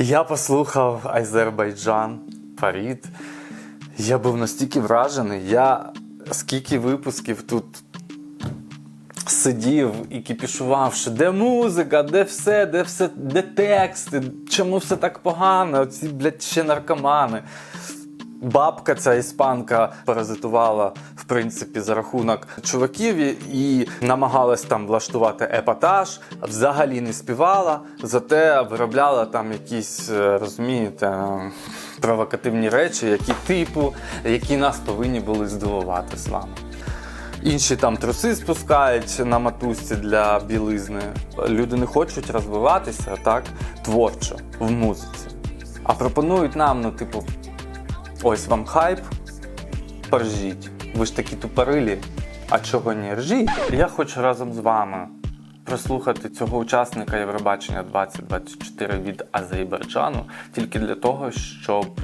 Я послухав Азербайджан, Фарід. Я був настільки вражений. Я скільки випусків тут сидів і кіпішував, що де музика, де все, де все, де тексти, чому все так погано, оці, блядь, ще наркомани. Бабка ця іспанка паразитувала в принципі за рахунок чуваків і- намагалась там влаштувати епатаж, взагалі не співала, зате виробляла там якісь, е, розумієте, провокативні речі, які типу, які нас повинні були здивувати з вами. Інші там труси спускають на матусці для білизни. Люди не хочуть розвиватися так творчо в музиці. А пропонують нам, ну, типу, ось вам хайп, поржіть. Ви ж такі тупорилі, а чого ні? Ржіть. Я хочу разом з вами прослухати цього учасника Євробачення 2024 від Азербайджану тільки для того, щоб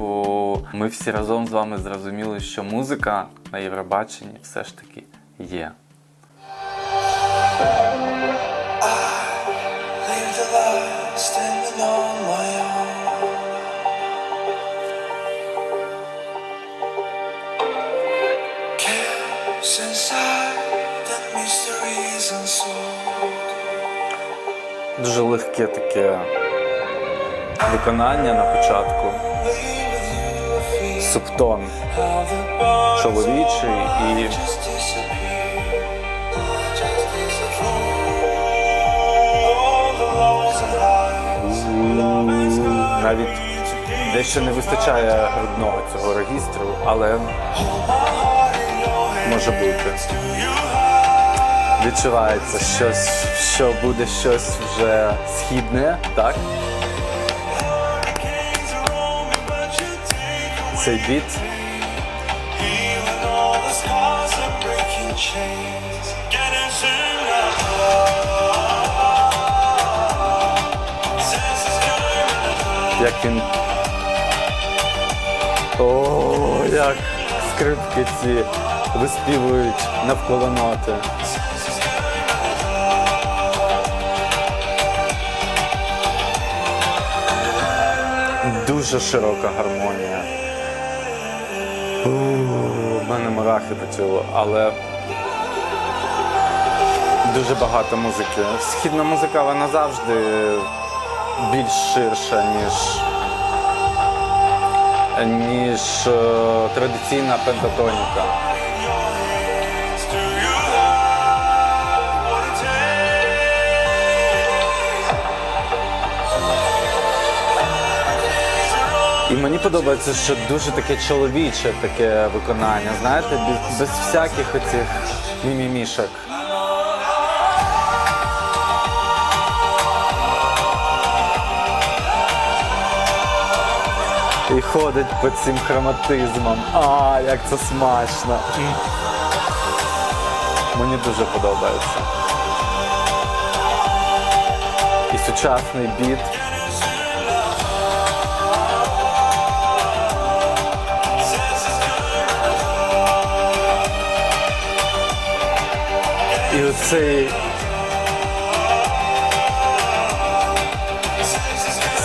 ми всі разом з вами зрозуміли, що музика на Євробаченні все ж таки є. Chaos inside, the. Дуже легке таке виконання на початку. Субтон чоловічий і навіть дещо не вистачає грудного цього регістру, але може бути. Відчувається щось, що буде щось вже східне, так? Цей біт як він. О, як скрипки ці виспівують навколо ноти. Дуже широка гармонія. У мене мурахи по тілу, але дуже багато музики. Східна музика вона завжди більш ширша, ніж, ніж е, традиційна пентатоніка. І мені подобається, що дуже таке чоловіче таке виконання, знаєте, без, без всяких оцих мімімішок. І ходить по цим хроматизмам. А, як це смачно. Мені дуже подобається. І сучасний біт. І оцей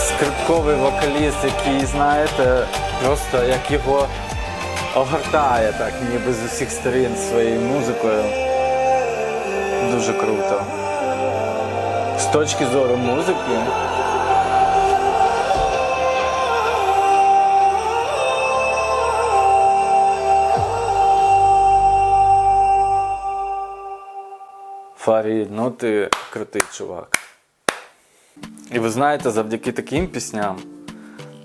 скрипковий вокаліст, який, знаєте, просто як його огортає так, ніби з усіх сторін своєю музикою. Дуже круто. З точки зору музики. Фарід, ну ти крутий чувак. І ви знаєте, завдяки таким пісням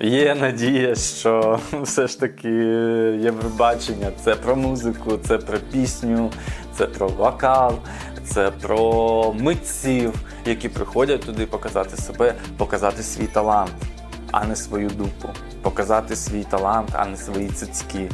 є надія, що все ж таки Євробачення це про музику, це про пісню, це про вокал, це про митців, які приходять туди показати себе, показати свій талант, а не свою дупу, показати свій талант, а не свої цицьки.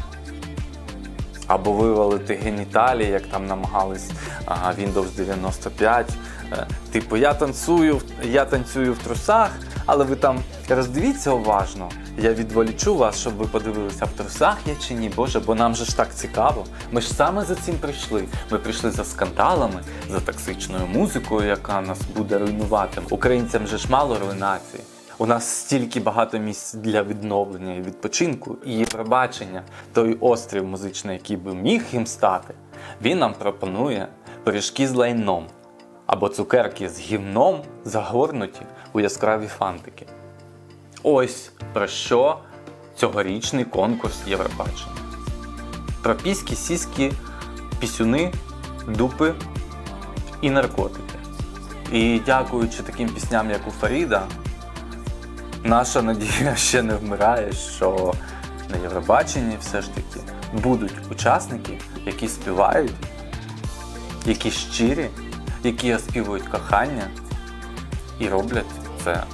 Або вивалити геніталії, як там намагались ага, Windows 95. Е, Типу, я танцюю, я танцюю в трусах, але ви там роздивіться уважно. Я відволічу вас, щоб ви подивилися, в трусах я чи ні. Боже, бо нам же ж так цікаво. Ми ж саме за цим прийшли. Ми прийшли за скандалами, за токсичною музикою, яка нас буде руйнувати. Українцям же ж мало руйнації. У нас стільки багато місць для відновлення і відпочинку, і Євробачення, той острів музичний, який би міг їм стати, він нам пропонує пиріжки з лайном або цукерки з гімном, загорнуті у яскраві фантики. Ось про що цьогорічний конкурс Євробачення. Про піські, сіські, пісюни, дупи і наркотики. І дякуючи таким пісням, як у Фаріда, наша надія ще не вмирає, що на Євробаченні все ж таки будуть учасники, які співають, які щирі, які оспівують кохання і роблять це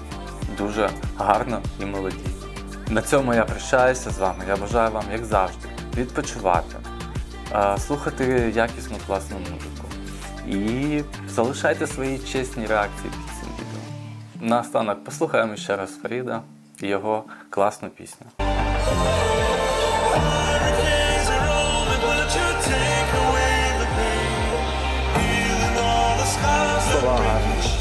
дуже гарно і мелодійно. На цьому я прощаюся з вами. Я бажаю вам, як завжди, відпочивати, е, слухати якісну класну музику і залишайте свої чесні реакції під цим. Наостанок послухаємо ще раз Фаріда і його класну пісню. Слова гарні.